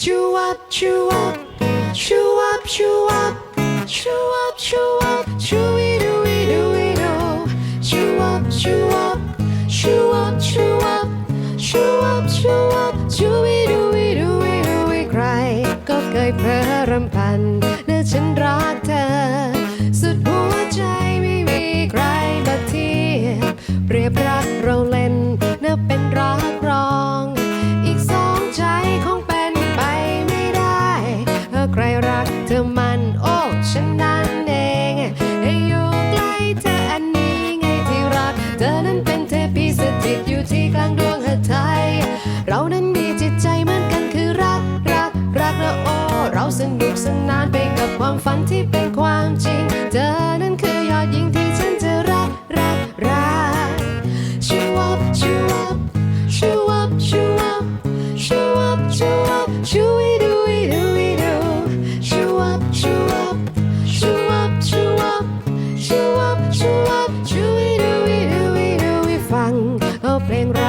chew up, chew up, chew up, chew up, chew up, chew up, chewy dooey dooey doo. Chew up, chew up, chew up, chew up, chew up, chew up, chewy dooey dooey dooey ใครก็เคยเพ้อรำพันเนื้อฉันรักเธอ สุดหัวใจไม่มีใครมาเทียบเปรียบรักเราเล่น รรักเธอมันโอ้ฉันนั่นเองให้อยู่ใกล้เธออันนี้ไงที่รัก เธอนั้นเป็นเทพีสถิตอยู่ที่กลางดวงหัไทย เรานั้นมีจิตใจเหมือนกันคือรักรักรักและโอ้เราสนุกสนานไปกับความฝันที่เป็นความจริง เธอนั้นคือยอดหญิงที่ฉันจะรักรักรัก Chew up, chew up, chew up, chew up, chew up, chew up, chew เพลง